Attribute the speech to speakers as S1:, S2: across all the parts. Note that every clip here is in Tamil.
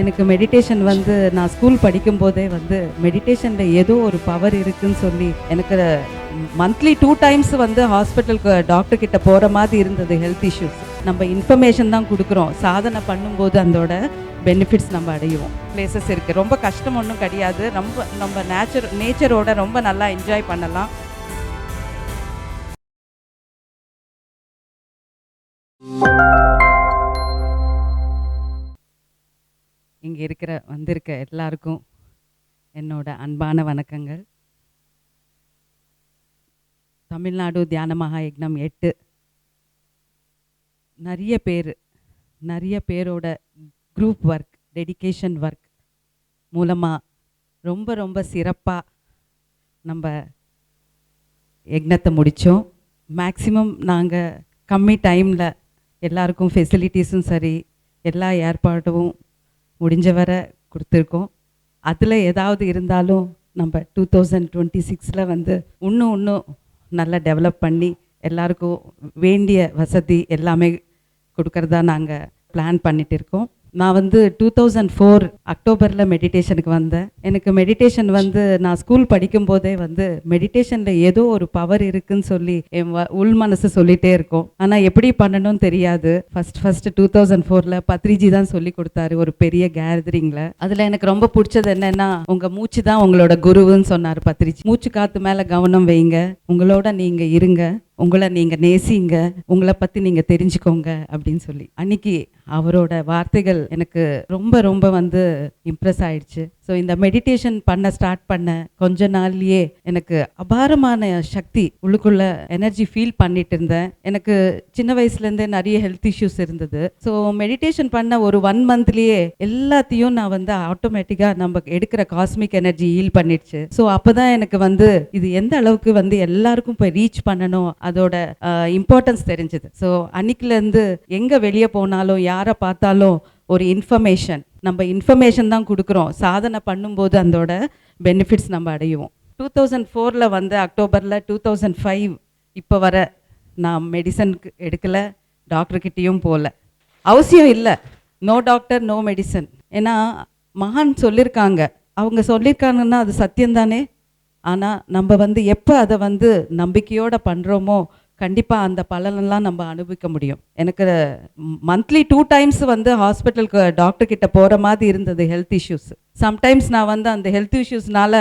S1: எனக்கு மெடிடேஷன் வந்து நான் ஸ்கூல் படிக்கும்போதே வந்து மெடிடேஷனில் ஏதோ ஒரு பவர் இருக்குன்னு சொல்லி எனக்கு மந்த்லி டூ டைம்ஸ் வந்து ஹாஸ்பிட்டலுக்கு டாக்டர் கிட்ட போகிற மாதிரி இருந்தது ஹெல்த் இஷ்யூஸ் நம்ம இன்ஃபர்மேஷன் தான் கொடுக்குறோம். சாதனை பண்ணும்போது அதோட பெனிஃபிட்ஸ் நம்ம அடையுவோம் பிளேசஸ் இருக்குது ரொம்ப கஷ்டம் ஒன்றும் கிடையாது. ரொம்ப நம்ம நேச்சர் நேச்சரோட ரொம்ப நல்லா என்ஜாய் பண்ணலாம். இங்கே இருக்கிற வந்திருக்க எல்லாருக்கும் என்னோட அன்பான வணக்கங்கள். தமிழ்நாடு தியான மகாயக்னம் எட்டு. நிறைய பேர் நிறைய பேரோட குரூப் ஒர்க் டெடிகேஷன் ஒர்க் மூலமாக ரொம்ப ரொம்ப சிறப்பாக நம்ம யக்னத்தை முடித்தோம் மேக்ஸிமம் நாங்கள் கம்மி டைமில் எல்லாருக்கும் ஃபெசிலிட்டிஸும் சரி எல்லா ஏற்பாடும் முடிஞ்ச வரை கொடுத்துருக்கோம். அதில் ஏதாவது இருந்தாலும் நம்ம டூ தௌசண்ட் டுவெண்ட்டி சிக்ஸில் வந்து இன்னும் இன்னும் நல்லா டெவலப் பண்ணி எல்லாருக்கும் வேண்டிய வசதி எல்லாமே கொடுக்கறதா நாங்கள் பிளான் பண்ணிட்டு இருக்கோம். நான் வந்து டூ தௌசண்ட் ஃபோர் அக்டோபரில் மெடிடேஷனுக்கு வந்தேன். எனக்கு மெடிடேஷன் வந்து நான் ஸ்கூல் படிக்கும் போதே வந்து மெடிடேஷனில் ஏதோ ஒரு பவர் இருக்குன்னு சொல்லி என் வ- உள் மனசு சொல்லிட்டே இருக்கும். ஆனால் எப்படி பண்ணணும்னு தெரியாது. ஃபர்ஸ்ட் ஃபர்ஸ்ட் டூ தௌசண்ட் ஃபோரில் பத்ரிஜி தான் சொல்லி கொடுத்தாரு ஒரு பெரிய கேதரிங்கில் அதில் எனக்கு ரொம்ப பிடிச்சது என்னன்னா உங்கள் மூச்சு தான் உங்களோட குருவுன்னு சொன்னார் பத்ரிஜி. மூச்சு காத்து மேலே கவனம் வைங்க. உங்களோட நீங்கள் இருங்க. உங்களை நீங்கள் நேசிங்க உங்களை பற்றி நீங்கள் தெரிஞ்சுக்கோங்க அப்படின்னு சொல்லி. அன்னைக்கு அவரோட வார்த்தைகள் எனக்கு ரொம்ப ரொம்ப வந்து இம்ப்ரெஸ் ஆயிடுச்சு. ஸோ இந்த மெடிடேஷன் பண்ண ஸ்டார்ட் பண்ண கொஞ்ச நாள்லயே எனக்கு அபாரமான சக்தி உள்ளுக்குள்ள எனர்ஜி ஃபீல் பண்ணிட்டு இருந்தேன். எனக்கு சின்ன வயசுலேருந்தே நிறைய ஹெல்த் இஷ்யூஸ் இருந்தது. ஸோ மெடிடேஷன் பண்ண ஒரு ஒன் மந்த்லேயே எல்லாத்தையும் நான் வந்து ஆட்டோமேட்டிக்காக நம்ம எடுக்கிற காஸ்மிக் எனர்ஜி ஹீல் பண்ணிடுச்சு. ஸோ அப்போதான் எனக்கு வந்து இது எந்த அளவுக்கு வந்து எல்லாருக்கும் போய் ரீச் பண்ணணும் அதோட இம்பார்ட்டன்ஸ் தெரிஞ்சது. ஸோ அன்னைக்குலேருந்து எங்கே வெளியே போனாலும் யாரை பார்த்தாலும் ஒரு இன்ஃபர்மேஷன் நம்ம இன்ஃபர்மேஷன் தான் கொடுக்குறோம். சாதனை பண்ணும்போது அதோட பெனிஃபிட்ஸ் நம்ம அடையுவோம். டூ தௌசண்ட் ஃபோரில் வந்து அக்டோபரில் டூ தௌசண்ட் ஃபைவ் இப்போ வர நான் மெடிசனுக்கு எடுக்கலை டாக்டர்கிட்டேயும் போகல அவசியம் இல்லை. நோ டாக்டர் நோ மெடிசன் ஏன்னா மகான் சொல்லியிருக்காங்க அவங்க சொல்லியிருக்காங்கன்னா அது சத்தியம்தானே? ஆனால் நம்ம வந்து எப்போ அதை வந்து நம்பிக்கையோடு பண்ணுறோமோ கண்டிப்பாக அந்த பலனெல்லாம் நம்ம அனுபவிக்க முடியும். எனக்கு மந்த்லி டூ டைம்ஸ் வந்து ஹாஸ்பிட்டலுக்கு டாக்டர் கிட்ட போகிற மாதிரி இருந்தது ஹெல்த் இஷ்யூஸ் சம்டைம்ஸ் நான் வந்து அந்த ஹெல்த் இஷ்யூஸ்னால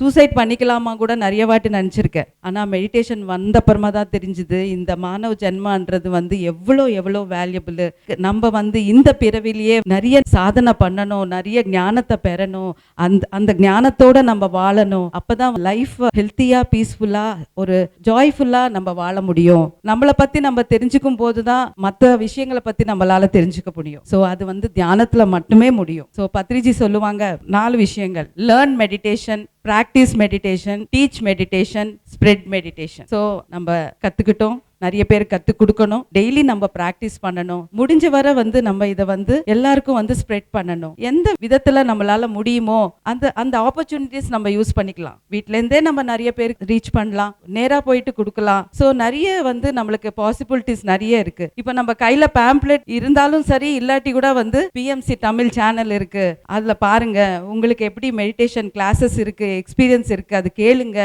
S1: சூசைட் பண்ணிக்கலாமா கூட நிறைய வாட்டி நினச்சிருக்கேன். ஆனால் மெடிடேஷன் வந்த அப்புறமா தான் தெரிஞ்சுது. இந்த மாணவ ஜென்மான்றது வந்து எவ்வளோ எவ்வளோ வேல்யூபிள் நம்ம வந்து இந்த பிறவிலேயே நிறைய சாதனை பண்ணணும் நிறைய ஞானத்தை பெறணும். அந்த அந்த ஞானத்தோட நம்ம வாழணும். அப்பதான் லைஃப் ஹெல்த்தியா பீஸ்ஃபுல்லா ஒரு ஜாய்ஃபுல்லா நம்ம வாழ முடியும். நம்மளை பத்தி நம்ம தெரிஞ்சுக்கும் போது தான் மற்ற விஷயங்களை பத்தி நம்மளால தெரிஞ்சுக்க முடியும். ஸோ அது வந்து தியானத்துல மட்டுமே முடியும். ஸோ பத்ரிஜி சொல்லுவாங்க நாலு விஷயங்கள். Learn meditation practice meditation teach meditation spread meditation so நம்ம கற்றுக்கிட்டோம் நிறைய பேர் கற்றுக் கொடுக்கணும். டெய்லி நம்ம ப்ராக்டிஸ் பண்ணணும். முடிஞ்ச வரை வந்து நம்ம இதை வந்து எல்லாருக்கும் வந்து ஸ்ப்ரெட் பண்ணணும். எந்த விதத்தில் நம்மளால முடியுமோ அந்த அந்த ஆப்பர்ச்சுனிட்டிஸ் நம்ம யூஸ் பண்ணிக்கலாம். வீட்டிலேருந்தே நம்ம நிறைய பேர் ரீச் பண்ணலாம். நேராக போயிட்டு கொடுக்கலாம். ஸோ நிறைய வந்து நம்மளுக்கு பாசிபிலிட்டிஸ் நிறைய இருக்கு. இப்போ நம்ம கையில் பேம்ப்ளெட் இருந்தாலும் சரி இல்லாட்டி கூட வந்து பிஎம்சி தமிழ் சேனல் இருக்கு. அதில் பாருங்க உங்களுக்கு எப்படி மெடிடேஷன் கிளாஸஸ் இருக்கு எக்ஸ்பீரியன்ஸ் இருக்கு அது கேளுங்க.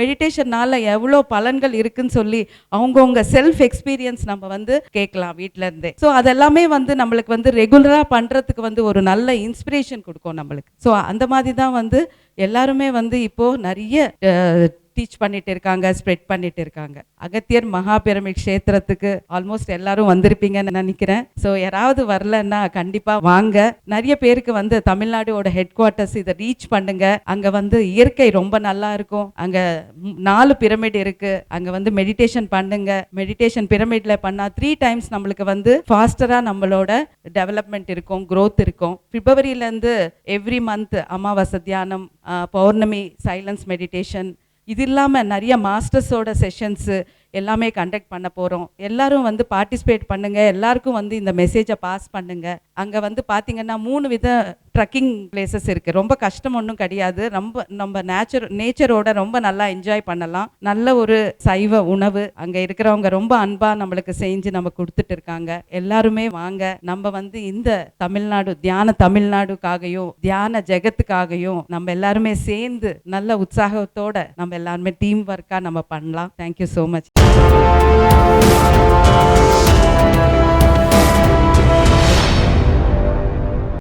S1: மெடிடேஷன்னால எவ்வளோ பலன்கள் இருக்குன்னு சொல்லி அவங்கவுங்க செல்ஃப் எக்ஸ்பீரியன்ஸ் நம்ம வந்து கேட்கலாம் வீட்ல இருந்தே ஸோ அதெல்லாமே வந்து நம்மளுக்கு வந்து ரெகுலராக பண்ணுறதுக்கு வந்து ஒரு நல்ல இன்ஸ்பிரேஷன் கொடுக்கும் நம்மளுக்கு. ஸோ அந்த மாதிரி தான் வந்து எல்லாருமே வந்து இப்போ நிறைய டீச் பண்ணிட்டு இருக்காங்க ஸ்ப்ரெட் பண்ணிட்டு இருக்காங்க. அகத்தியர் மகாபிரமிட் க்ஷேத்திரத்துக்கு ஆல்மோஸ்ட் எல்லாரும் வந்திருப்பீங்கன்னு நினைக்கிறேன். ஸோ யாராவது வரலன்னா கண்டிப்பா வாங்க. நிறைய பேருக்கு வந்து தமிழ்நாடோட ஹெட் குவார்ட்டர்ஸ் இதை ரீச் பண்ணுங்க. அங்க வந்து இயற்கை ரொம்ப நல்லா இருக்கும். அங்க நாலு பிரமிட் இருக்கு. அங்க வந்து மெடிடேஷன் பண்ணுங்க. மெடிடேஷன் பிரமிட்ல பண்ணா த்ரீ டைம்ஸ் நம்மளுக்கு வந்து ஃபாஸ்டரா நம்மளோட டெவலப்மெண்ட் இருக்கும் க்ரோத் இருக்கும். பிப்ரவரியில இருந்து எவ்ரி மந்த் அமாவாசை தியானம் பௌர்ணமி சைலன்ஸ் மெடிடேஷன் இது இல்லாமல் நிறைய மாஸ்டர்ஸோட செஷன்ஸு எல்லாமே கண்டக்ட் பண்ண போகிறோம் எல்லாரும் வந்து பார்ட்டிசிபேட் பண்ணுங்கள் எல்லாருக்கும் வந்து இந்த மெசேஜை பாஸ் பண்ணுங்கள் அங்கே வந்து பார்த்திங்கன்னா மூணு வித ட்ரக்கிங் பிளேசஸ் இருக்குது ரொம்ப கஷ்டம் ஒன்றும் கிடையாது. ரொம்ப நம்ம நேச்சர் நேச்சரோட ரொம்ப நல்லா என்ஜாய் பண்ணலாம். நல்ல ஒரு சைவ உணவு. அங்கே இருக்கிறவங்க ரொம்ப அன்பாக நம்மளுக்கு செஞ்சு நம்ம கொடுத்துட்டு இருக்காங்க. எல்லாருமே வாங்க. நம்ம வந்து இந்த தமிழ்நாடு தியான தமிழ்நாடுக்காகவும் தியான ஜெகத்துக்காகவும் நம்ம எல்லாருமே சேர்ந்து நல்ல உற்சாகத்தோட நம்ம எல்லாருமே டீம் ஒர்க்காக நம்ம பண்ணலாம். Thank you so much Música